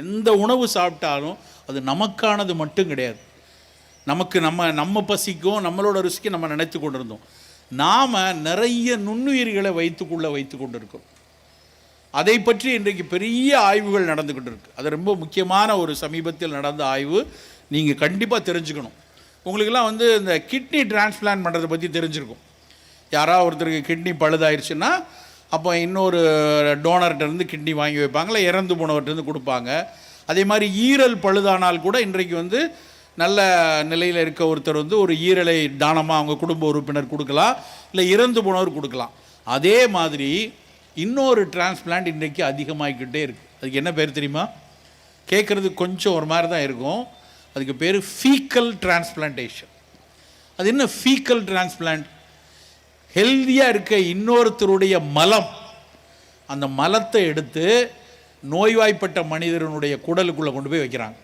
எந்த உணவு சாப்பிட்டாலும் அது நமக்கானது மட்டும் கிடையாது. நமக்கு நம்ம நம்ம பசிக்கும் நம்மளோட ருசிக்கும் நம்ம நினைத்து கொண்டிருந்தோம். நாம் நிறைய நுண்ணுயிர்களை வைத்துக்குள்ளே வைத்து கொண்டிருக்கோம். அதை பற்றி இன்றைக்கு பெரிய ஆய்வுகள் நடந்து கொண்டிருக்கு அது ரொம்ப முக்கியமான ஒரு சமீபத்தில் நடந்த ஆய்வு. நீங்கள் கண்டிப்பாக தெரிஞ்சுக்கணும். உங்களுக்கெல்லாம் வந்து இந்த கிட்னி டிரான்ஸ்பிளான்ட் பண்ணுறதை பற்றி தெரிஞ்சிருக்கும். யாராவது ஒருத்தருக்கு கிட்னி பழுதாயிருச்சுன்னா அப்போ இன்னொரு டோனர்கிட்டருந்து கிட்னி வாங்கி வைப்பாங்களே இறந்து போனவர்கிட்டருந்து கொடுப்பாங்க. அதே மாதிரி ஈரல் பழுதானால் கூட இன்றைக்கு வந்து நல்ல நிலையில் இருக்க ஒருத்தர் வந்து ஒரு ஈரலை தானமாக அவங்க குடும்ப உறுப்பினர் கொடுக்கலாம் இல்லை இறந்து போனவர் கொடுக்கலாம். அதே மாதிரி இன்னொரு டிரான்ஸ்பிளான்ட் இன்றைக்கு அதிகமாகிக்கிட்டே இருக்குது அதுக்கு என்ன பேர் தெரியுமா? கேட்குறது கொஞ்சம் ஒரு மாதிரி தான் இருக்கும். அதுக்கு பேர் ஃபீக்கல் டிரான்ஸ்பிளான்டேஷன் அது என்ன ஃபீக்கல் டிரான்ஸ்பிளான்ட் ஹெல்தியாக இருக்க இன்னொருத்தருடைய மலம். அந்த மலத்தை எடுத்து நோய்வாய்ப்பட்ட மனிதனுடைய குடலுக்குள்ளே கொண்டு போய் வைக்கிறாங்க.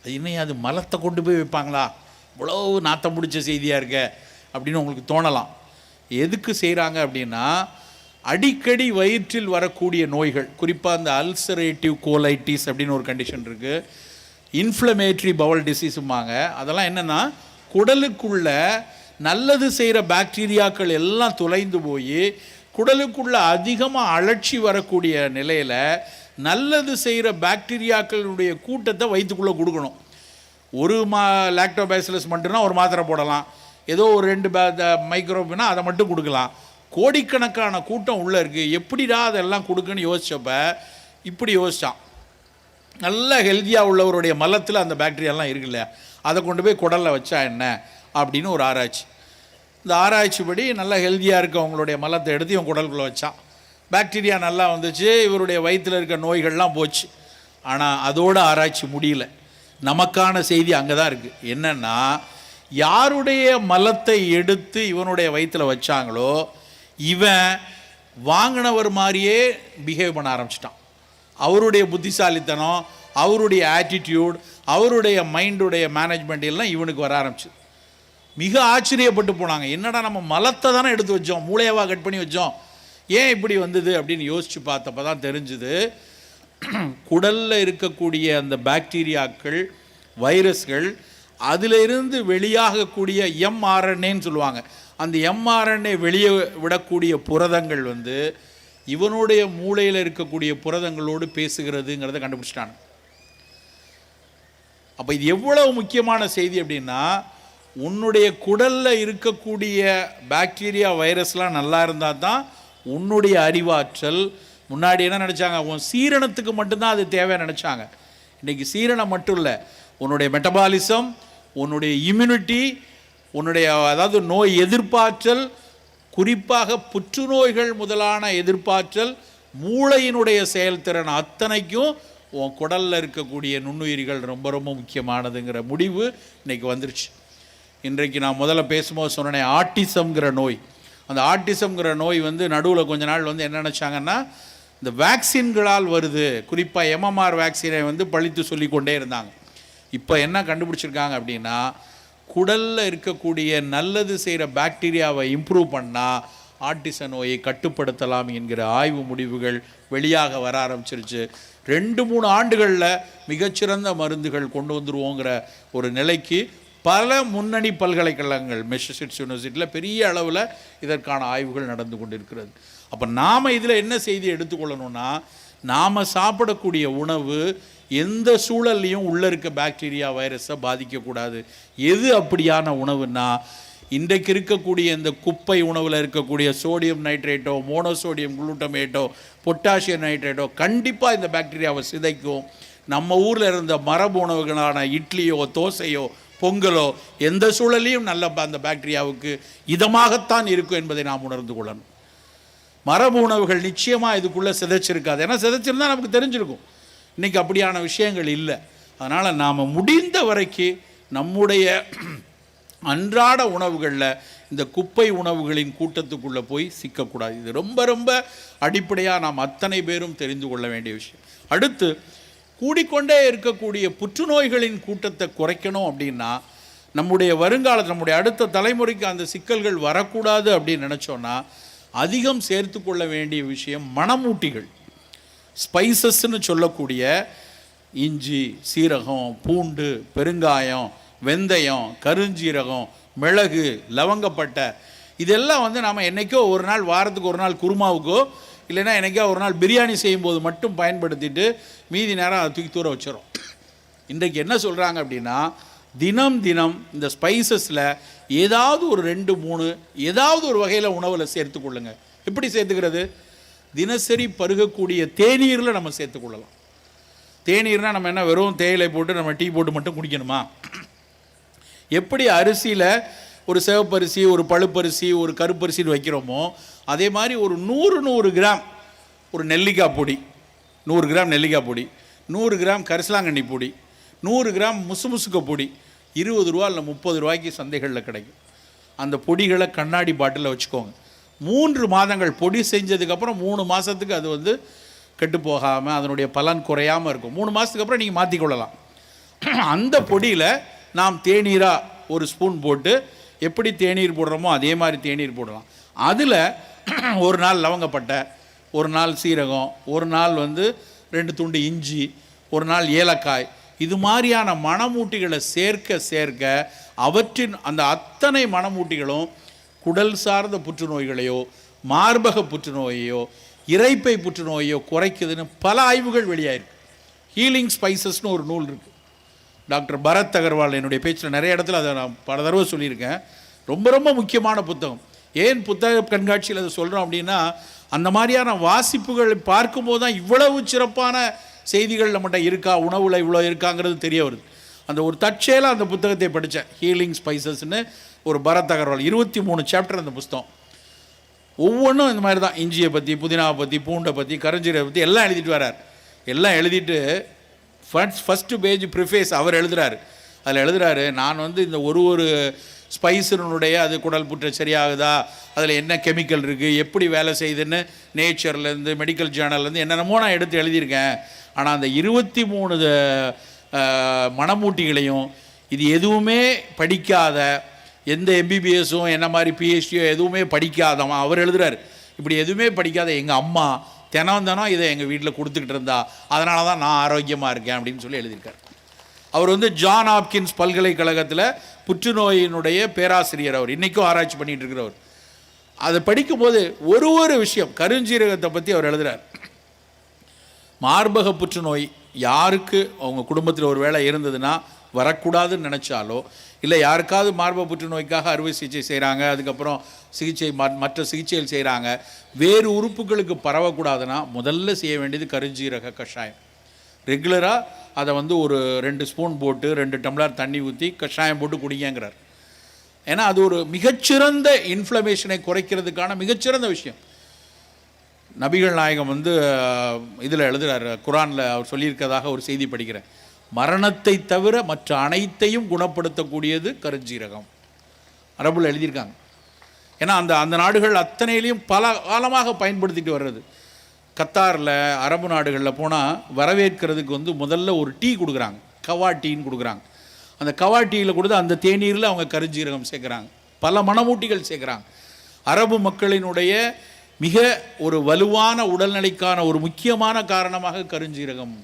அது இன்னும் அது மலத்தை கொண்டு போய் வைப்பாங்களா? இவ்வளோ நாத்தம் பிடிச்ச செய்தியாக இருக்க? அப்படின்னு உங்களுக்கு தோணலாம். எதுக்கு செய்கிறாங்க அப்படின்னா அடிக்கடி வயிற்றில் வரக்கூடிய நோய்கள் குறிப்பாக அந்த அல்சரேட்டிவ் கோலைட்டிஸ் அப்படின்னு ஒரு கண்டிஷன் இருக்குது இன்ஃப்ளமேட்ரி பவல் டிசீஸும்பாங்க அதெல்லாம் என்னென்னா குடலுக்குள்ள நல்லது செய்கிற பாக்டீரியாக்கள் எல்லாம் தொலைந்து போய் குடலுக்குள்ள அதிகமாக அழற்சி வரக்கூடிய நிலையில் நல்லது செய்கிற பாக்டீரியாக்களுடைய கூட்டத்தை வயிற்றுக்குள்ளே கொடுக்கணும். ஒரு மா லாக்டோபேசிலஸ் மட்டும்னா ஒரு மாத்திரை போடலாம். ஏதோ ஒரு ரெண்டு மைக்ரோப்னா அதை மட்டும் கொடுக்கலாம். கோடிக்கணக்கான கூட்டம் உள்ளே இருக்குது எப்படிடா அதெல்லாம் கொடுக்குன்னு யோசித்தப்ப இப்படி யோசித்தான் நல்ல ஹெல்த்தியாக உள்ளவருடைய மலத்தில் அந்த பாக்டீரியாலாம் இருக்குல்ல அதை கொண்டு போய் குடலில் வச்சா என்ன? அப்படின்னு ஒரு ஆராய்ச்சி. இந்த ஆராய்ச்சிப்படி நல்லா ஹெல்த்தியாக இருக்க அவங்களுடைய மலத்தை எடுத்து இவன் குடலுக்குள்ளே வச்சான். பாக்டீரியா நல்லா வந்துச்சு இவருடைய வயிற்றில் இருக்க நோய்கள்லாம் போச்சு. ஆனால் அதோட ஆராய்ச்சி முடியல. நமக்கான செய்தி அங்கே தான் இருக்குது என்னென்னா யாருடைய மலத்தை எடுத்து இவனுடைய வயிற்றில் வச்சாங்களோ இவன் வாங்கினவர் மாதிரியே பிஹேவ் பண்ண ஆரம்பிச்சிட்டான். அவருடைய புத்திசாலித்தனம் அவருடைய ஆட்டிடியூட் அவருடைய மைண்டுடைய மேனேஜ்மெண்ட் எல்லாம் இவனுக்கு வர ஆரம்பிச்சு மிக ஆச்சரியப்பட்டு போனாங்க. என்னடா நம்ம மலத்தை தானே எடுத்து வச்சோம் மூளையவாக கட் பண்ணி வச்சோம் ஏன் இப்படி வந்தது அப்படின்னு யோசித்து பார்த்தப்ப தான் தெரிஞ்சுது. குடலில் இருக்கக்கூடிய அந்த பாக்டீரியாக்கள் வைரஸ்கள் அதிலிருந்து வெளியாகக்கூடிய எம்ஆர்என்ஏன்னு சொல்லுவாங்க. அந்த எம்ஆர்என்ஏ வெளியே விடக்கூடிய புரதங்கள் வந்து இவனுடைய மூளையில் இருக்கக்கூடிய புரதங்களோடு பேசுகிறதுங்கிறத கண்டுபிடிச்சிட்டாங்க. அப்போ இது எவ்வளவு முக்கியமான செய்தி அப்படின்னா உன்னுடைய குடலில் இருக்கக்கூடிய பாக்டீரியா வைரஸ்லாம் நல்லா இருந்தால் தான் உன்னுடைய அறிவாற்றல். முன்னாடி என்ன நினச்சாங்க? உன் சீரணத்துக்கு மட்டும்தான் அது தேவை நினச்சாங்க. இன்றைக்கி சீரணம் மட்டும் இல்லை. உன்னுடைய மெட்டபாலிசம் உன்னுடைய இம்யூனிட்டி உன்னுடைய அதாவது நோய் எதிர்ப்பாற்றல் குறிப்பாக புற்றுநோய்கள் முதலான எதிர்ப்பாற்றல் மூளையினுடைய செயல்திறன் அத்தனைக்கும் உன் குடலில் இருக்கக்கூடிய நுண்ணுயிரிகள் ரொம்ப ரொம்ப முக்கியமானதுங்கிற முடிவு இன்றைக்கி வந்துருச்சு. இன்றைக்கு நான் முதல்ல பேசும்போது சொன்னேன் ஆட்டிசம்ங்கிற நோய். அந்த ஆட்டிசம்ங்கிற நோய் வந்து நடுவில் கொஞ்ச நாள் வந்து என்ன நினச்சாங்கன்னா இந்த வேக்சின்களால் வருது. குறிப்பாக எம்எம்ஆர் வேக்சினை வந்து பழித்து சொல்லி கொண்டே இருந்தாங்க. இப்போ என்ன கண்டுபிடிச்சிருக்காங்க அப்படின்னா குடலில் இருக்கக்கூடிய நல்லது செய்கிற பாக்டீரியாவை இம்ப்ரூவ் பண்ணால் ஆட்டிச நோயை கட்டுப்படுத்தலாம் என்கிற ஆய்வு முடிவுகள் வெளியாக வர ஆரம்பிச்சிருச்சு. ரெண்டு மூணு ஆண்டுகளில் மிகச்சிறந்த மருந்துகள் கொண்டு வந்துருவோங்கிற ஒரு நிலைக்கு பல முன்னணி பல்கலைக்கழகங்கள் மெசசூட்ஸ் யூனிவர்சிட்டியில் பெரிய அளவில் இதற்கான ஆய்வுகள் நடந்து கொண்டிருக்கிறது. அப்போ நாம் இதில் என்ன செய்தி எடுத்துக்கொள்ளணும்னா நாம் சாப்பிடக்கூடிய உணவு எந்த சூழல்லையும் உள்ளே இருக்க பாக்டீரியா வைரஸை பாதிக்கக்கூடாது. எது அப்படியான உணவுன்னா இன்றைக்கு இருக்கக்கூடிய இந்த குப்பை உணவில் இருக்கக்கூடிய சோடியம் நைட்ரேட்டோ மோனோசோடியம் குளூட்டமேட்டோ பொட்டாசியம் நைட்ரேட்டோ கண்டிப்பாக இந்த பாக்டீரியாவை சிதைக்கும். நம்ம ஊரில் இருந்த மரபு உணவுகளான இட்லியோ தோசையோ பொங்கலோ எந்த சூழலையும் நல்ல அந்த பாக்டீரியாவுக்கு இதமாகத்தான் இருக்கும் என்பதை நாம் உணர்ந்து கொள்ளணும். மரபு உணவுகள் நிச்சயமாக இதுக்குள்ளே சிதைச்சிருக்காது. ஏன்னா சிதைச்சிருந்தா நமக்கு தெரிஞ்சிருக்கும். இன்றைக்கி அப்படியான விஷயங்கள் இல்லை. அதனால் நாம் முடிந்த வரைக்கும் நம்முடைய அன்றாட உணவுகளில் இந்த குப்பை உணவுகளின் கூட்டத்துக்குள்ளே போய் சிக்கக்கூடாது. இது ரொம்ப ரொம்ப அடிப்படையாக நாம் அத்தனை பேரும் தெரிந்து கொள்ள வேண்டிய விஷயம். அடுத்து கூடிக்கொண்டே இருக்கக்கூடிய புற்றுநோய்களின் கூட்டத்தை குறைக்கணும் அப்படின்னா நம்முடைய வருங்காலத்தில் நம்முடைய அடுத்த தலைமுறைக்கு அந்த சிக்கல்கள் வரக்கூடாது அப்படின்னு நினச்சோன்னா அதிகம் சேர்த்து கொள்ள வேண்டிய விஷயம் மணமூட்டிகள். ஸ்பைசஸ்ன்னு சொல்லக்கூடிய இஞ்சி சீரகம் பூண்டு பெருங்காயம் வெந்தயம் கருஞ்சீரகம் மிளகு லவங்கப்பட்டை. இதெல்லாம் வந்து நாம் என்றைக்கோ ஒரு நாள் வாரத்துக்கு ஒரு நாள் குருமாவுக்கோ இல்லைன்னா எனக்கே ஒரு நாள் பிரியாணி செய்யும்போது மட்டும் பயன்படுத்திட்டு மீதி நேரம் அதை தூக்கி தூர வச்சிடும் இன்றைக்கு என்ன சொல்கிறாங்க அப்படின்னா தினம் தினம் இந்த ஸ்பைசஸில் ஏதாவது ஒரு ரெண்டு மூணு ஏதாவது ஒரு வகையில் உணவில் சேர்த்துக்கொள்ளுங்க எப்படி சேர்த்துக்கிறது? தினசரி பருகக்கூடிய தேநீரில் நம்ம சேர்த்துக்கொள்ளலாம் தேநீர்னால் நம்ம என்ன வெறும் தேயிலை போட்டு நம்ம டீ போட்டு மட்டும் குடிக்கணுமா? எப்படி அரிசியில் ஒரு சிவப்பரிசி ஒரு பழுப்பரிசி ஒரு கருப்பரிசின்னு வைக்கிறோமோ அதே மாதிரி ஒரு நூறு நூறு கிராம் ஒரு நெல்லிக்காய் பொடி நூறு கிராம் நெல்லிக்காய் பொடி நூறு கிராம் கரிசலாங்கண்ணி பொடி நூறு கிராம் முசுமுசுக்க பொடி இருபது ரூபா இல்லை முப்பது ரூபாய்க்கு சந்தைகளில் கிடைக்கும். அந்த பொடிகளை கண்ணாடி பாட்டிலில் வச்சுக்கோங்க. மூன்று மாதங்கள் பொடி செஞ்சதுக்கப்புறம் மூணு மாதத்துக்கு அது வந்து கெட்டு போகாமல் அதனுடைய பலன் குறையாமல் இருக்கும். மூணு மாதத்துக்கு அப்புறம் நீங்கள் மாற்றிக்கொள்ளலாம் அந்த பொடியில் நாம் தேநீராக ஒரு ஸ்பூன் போட்டு எப்படி தேநீர் போடுறோமோ அதே மாதிரி தேநீர் போடலாம். அதில் ஒரு நாள் லவங்கப்பட்டை ஒரு நாள் சீரகம் ஒரு நாள் வந்து ரெண்டு துண்டு இஞ்சி ஒரு நாள் ஏலக்காய். இது மாதிரியான மணமூட்டிகளை சேர்க்க சேர்க்க அவற்றின் அந்த அத்தனை மணமூட்டிகளும் குடல் சார்ந்த புற்றுநோய்களையோ மார்பக புற்றுநோயையோ இறைப்பை புற்றுநோயையோ குறைக்குதுன்னு பல ஆய்வுகள் வெளியாயிருக்கு. ஹீலிங் ஸ்பைசஸ்னு ஒரு நூல் இருக்குது டாக்டர் பரத் அகர்வால் என்னுடைய பேச்சில் நிறைய இடத்துல அதை நான் பல தடவை சொல்லியிருக்கேன். ரொம்ப ரொம்ப முக்கியமான புத்தகம். ஏன் புத்தக கண்காட்சியில் அதை சொல்கிறோம் அப்படின்னா அந்த மாதிரியான வாசிப்புகள் பார்க்கும்போது தான் இவ்வளவு சிறப்பான செய்திகள் நம்மகிட்ட இருக்கா? உணவில் இவ்வளோ இருக்காங்கிறது தெரிய வருது. அந்த ஒரு தற்செயலாக அந்த புத்தகத்தை படித்தேன். ஹீலிங் ஸ்பைசஸ்னு ஒரு பரத் அகர்வால் இருபத்தி மூணு சாப்டர் அந்த புஸ்தகம். ஒவ்வொன்றும் இந்த மாதிரி தான். இஞ்சியை பற்றி புதினாவை பற்றி பூண்டை பற்றி கரஞ்சீரை பற்றி எல்லாம் எழுதிட்டு வரார் எல்லாம் எழுதிட்டு ஃபர்ஸ்ட் ஃபஸ்ட்டு பேஜ் ப்ரிஃபேஸ் அவர் எழுதுறாரு. அதில் எழுதுறாரு நான் வந்து இந்த ஒரு ஒரு ஸ்பைஸினுடைய அது குடல் புற்று சரியாகுதா? அதில் என்ன கெமிக்கல் இருக்குது எப்படி வேலை செய்யுதுன்னு நேச்சர்லேருந்து மெடிக்கல் ஜேர்னல்லேருந்து என்னென்னமோ நான் எடுத்து எழுதியிருக்கேன். ஆனால் அந்த இருபத்தி மூணு மணமூட்டிகளையும் இது எதுவுமே படிக்காத எந்த எம்பிபிஎஸும் என்ன மாதிரி பிஹெச்டியோ எதுவுமே படிக்காதவன். அவர் எழுதுறாரு. இப்படி எதுவுமே படிக்காத எங்கள் அம்மா தினம் தினம் இதை எங்கள் வீட்டில் கொடுத்துக்கிட்டு இருந்தா அதனால தான் நான் ஆரோக்கியமாக இருக்கேன் அப்படின்னு சொல்லி எழுதியிருக்கார். அவர் வந்து ஜான் ஆப்கின்ஸ் பல்கலைக்கழகத்தில் புற்றுநோயினுடைய பேராசிரியர் அவர். இன்றைக்கும் ஆராய்ச்சி பண்ணிட்டு இருக்கிறவர். அதை படிக்கும்போது ஒரு ஒரு விஷயம் கருஞ்சீரகத்தை பற்றி அவர் எழுதுகிறார் மார்பக புற்றுநோய் யாருக்கு அவங்க குடும்பத்தில் ஒரு வேலை இருந்ததுன்னா வரக்கூடாதுன்னு நினச்சாலோ இல்லை யாருக்காவது மார்பக புற்றுநோய்க்காக அறுவை சிகிச்சை செய்கிறாங்க அதுக்கப்புறம் சிகிச்சை மற்ற சிகிச்சைகள் செய்கிறாங்க. வேறு உறுப்புகளுக்கு பரவக்கூடாதுன்னா முதல்ல செய்ய வேண்டியது கருஞ்சீரக கஷாயம். ரெகுலராக அதை வந்து ஒரு ரெண்டு ஸ்பூன் போட்டு ரெண்டு டம்ளர் தண்ணி ஊற்றி கஷாயம் போட்டு குடிங்கிறார் ஏன்னா அது ஒரு மிகச்சிறந்த இன்ஃப்ளமேஷனை குறைக்கிறதுக்கான மிகச்சிறந்த விஷயம். நபிகள் நாயகம் வந்து இதில் எழுதுகிறார் குரானில் அவர் சொல்லியிருக்கதாக ஒரு செய்தி படிக்கிறேன். மரணத்தை தவிர மற்ற அனைத்தையும் குணப்படுத்தக்கூடியது கருஞ்சீரகம். அரபுல எழுதியிருக்காங்க. ஏன்னா அந்த அந்த நாடுகள் அத்தனையிலையும் பல காலமாக பயன்படுத்திட்டு வர்றது. கத்தாரில் அரபு நாடுகளில் போனால் வரவேற்கிறதுக்கு வந்து முதல்ல ஒரு டீ கொடுக்குறாங்க. கவா டீன்னு கொடுக்குறாங்க. அந்த கவா டீயில் கொடுத்து அந்த தேநீரில் அவங்க கருஞ்சீரகம் சேர்க்குறாங்க. பல மனமூட்டிகள் சேர்க்குறாங்க. அரபு மக்களினுடைய மிக ஒரு வலுவான உடல்நிலைக்கான ஒரு முக்கியமான காரணமாக கருஞ்சீரகம்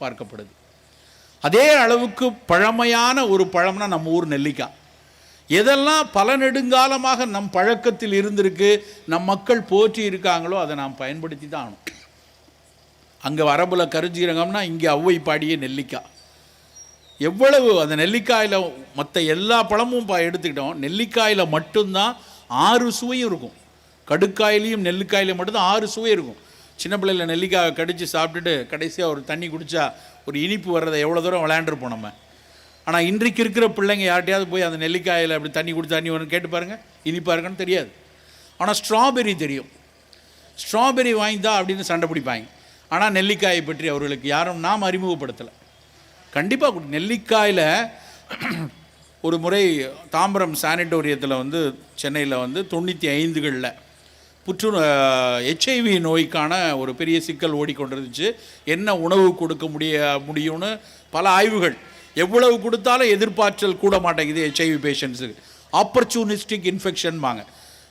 பார்க்கப்படுது. அதே அளவுக்கு பழமையான ஒரு பழம்னா நம்ம ஊர் நெல்லிக்காய். எதெல்லாம் பல நெடுங்காலமாக நம் பழக்கத்தில் இருந்திருக்கு நம் மக்கள் போற்றி இருக்காங்களோ அதை நாம் பயன்படுத்தி தான் ஆகணும். அங்கே வரபுல கருஞ்சீரகம்னா இங்கே ஔவை பாடிய நெல்லிக்காய். எவ்வளவு அந்த நெல்லிக்காயில் மற்ற எல்லா பழமும் பா எடுத்துக்கிட்டோம் நெல்லிக்காயில் மட்டும்தான் ஆறு சுவையும் இருக்கும். கடுக்காயிலையும் நெல்லிக்காயிலையும் மட்டும்தான் ஆறு சுவை இருக்கும். சின்ன பிள்ளையில் நெல்லிக்காயை கடித்து சாப்பிட்டுட்டு கடைசியாக ஒரு தண்ணி குடித்தா ஒரு இனிப்பு வர்றதை எவ்வளோ தூரம் விளையாண்டுருப்போம் நம்ம. ஆனால் இன்றைக்கு இருக்கிற பிள்ளைங்க யார்ட்டையாவது போய் அந்த நெல்லிக்காயில் அப்படி தண்ணி குடிச்சு தண்ணி வரும்னு கேட்டு பாருங்கள் இனிப்பாக இருக்குன்னு தெரியாது. ஆனால் ஸ்ட்ராபெரி தெரியும். ஸ்ட்ராபெரி வாங்கிதா அப்படின்னு சண்டை பிடிப்பாங்க. ஆனால் நெல்லிக்காயை பற்றி அவர்களுக்கு யாரும் நாம் அறிமுகப்படுத்தலை. கண்டிப்பாக நெல்லிக்காயில் ஒரு முறை தாம்பரம் சானிட்டோரியத்தில் வந்து சென்னையில் வந்து தொண்ணூற்றி ஐந்துகளில் புற்று ஹெச்ஐவி நோய்க்கான ஒரு பெரிய சிக்கல் ஓடிக்கொண்டிருந்துச்சு. என்ன உணவு கொடுக்க முடிய முடியும்னு பல ஆய்வுகள். எவ்வளவு கொடுத்தாலும் எதிர்பார்த்தல் கூட மாட்டேங்குது ஹெச்ஐவி பேஷண்ட்ஸுக்கு ஆப்பர்ச்சுனிஸ்டிக் இன்ஃபெக்ஷன்பாங்க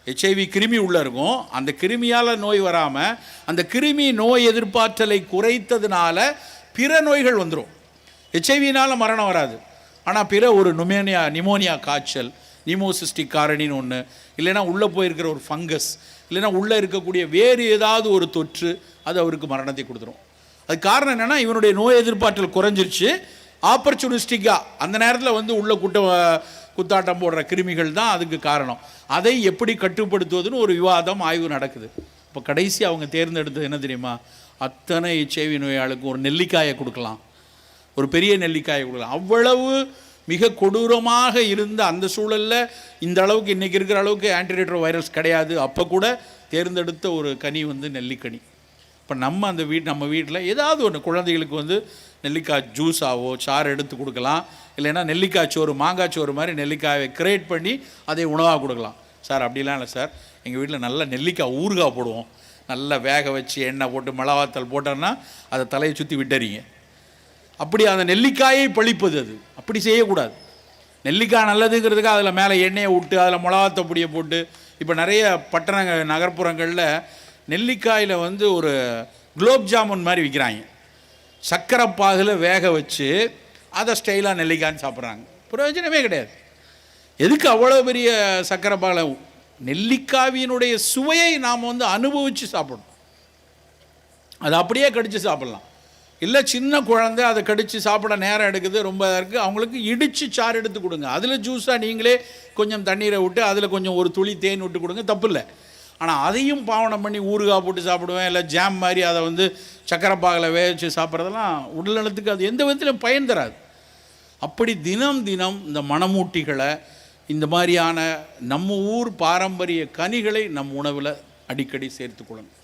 ஹெச்ஐவி கிருமி உள்ளே இருக்கும். அந்த கிருமியால் நோய் வராமல் அந்த கிருமி நோய் எதிர்பார்த்தலை குறைத்ததுனால பிற நோய்கள் வந்துடும் ஹெச்ஐவினால் மரணம் வராது. ஆனால் பிற ஒரு நுமேனியா நிமோனியா காய்ச்சல் நிமோசிஸ்டிக் காரணின்னு ஒன்று இல்லைன்னா உள்ளே போயிருக்கிற ஒரு ஃபங்கஸ் இல்லைன்னா உள்ளே இருக்கக்கூடிய வேறு ஏதாவது ஒரு தொற்று அது அவருக்கு மரணத்தை கொடுத்துரும். அது காரணம் என்னென்னா இவனுடைய நோய் எதிர்ப்பாற்றல் குறைஞ்சிருச்சு. ஆப்பர்ச்சுனிஸ்டிக்காக அந்த நேரத்தில் வந்து உள்ள குட்ட குத்தாட்டம் போடுற கிருமிகள் தான் அதுக்கு காரணம். அதை எப்படி கட்டுப்படுத்துவதுன்னு ஒரு விவாதம் ஆய்வு நடக்குது. இப்போ கடைசி அவங்க தேர்ந்தெடுத்தது என்ன தெரியுமா? அத்தனை ஹெச்ஐவி நோயாளுக்கும் ஒரு நெல்லிக்காயை கொடுக்கலாம். ஒரு பெரிய நெல்லிக்காயை கொடுக்கலாம். அவ்வளவு மிக கொடூரமாக இருந்த அந்த சூழலில் இந்த அளவுக்கு இன்றைக்கி இருக்கிற அளவுக்கு ஆன்டிரேட்ரோ வைரஸ் கிடையாது. அப்போ கூட தேர்ந்தெடுத்த ஒரு கனி வந்து நெல்லிக்கனி. இப்போ நம்ம அந்த வீட் நம்ம வீட்டில் ஏதாவது ஒன்று குழந்தைகளுக்கு வந்து நெல்லிக்காய் ஜூஸாவோ சாறு எடுத்து கொடுக்கலாம். இல்லைன்னா நெல்லிக்காய் சோறு மாங்காய் சோறு மாதிரி நெல்லிக்காயை கிரேட் பண்ணி அதை உணவாக கொடுக்கலாம். சார் அப்படிலாம் இல்லை சார். எங்கள் வீட்டில் நல்ல நெல்லிக்காய் ஊறுகாய் போடுவோம். நல்லா வேக வச்சு எண்ணெய் போட்டு மிளகாத்தல் போட்டோன்னா அதை தலையை சுற்றி விட்டுறீங்க. அப்படி அந்த நெல்லிக்காயை பழிப்பது அது. அப்படி செய்யக்கூடாது. நெல்லிக்காய் நல்லதுங்கிறதுக்கு அதில் மேலே எண்ணெயை விட்டு அதில் மிளகாத்த பொடியை போட்டு இப்போ நிறைய பட்டண நகர்ப்புறங்களில் நெல்லிக்காயில் வந்து ஒரு குலோப் ஜாமுன் மாதிரி விற்கிறாங்க சர்க்கரை பாகில் வேக வச்சு அதை ஸ்டைலாக நெல்லிக்காய்ன்னு சாப்பிட்றாங்க. பிரயோஜனமே கிடையாது. எதுக்கு அவ்வளோ பெரிய சர்க்கரை பாகில்? நெல்லிக்காவினுடைய சுவையை நாம் வந்து அனுபவித்து சாப்பிடணும். அது அப்படியே கடித்து சாப்பிட்லாம். இல்லை சின்ன குழந்தை அதை கடித்து சாப்பிட நேரம் எடுக்குது ரொம்ப இருக்குது அவங்களுக்கு இடித்து சாறு எடுத்து கொடுங்க. அதில் ஜூஸாக நீங்களே கொஞ்சம் தண்ணீரை விட்டு அதில் கொஞ்சம் ஒரு துளி தேன் விட்டு கொடுங்க தப்பு இல்லை ஆனால் அதையும் பாவனம் பண்ணி ஊறுகாய் போட்டு சாப்பிடுவேன் இல்லை ஜாம் மாதிரி அதை வந்து சக்கரை பாகில் வேவிச்சு சாப்பிட்றதெல்லாம் உடல்நலத்துக்கு அது எந்த விதத்திலும் பயன் தராது. அப்படி தினம் தினம் இந்த மணமூட்டிகளை இந்த மாதிரியான நம்ம ஊர் பாரம்பரிய கனிகளை நம் உணவில் அடிக்கடி சேர்த்துக்கொள்ளணும்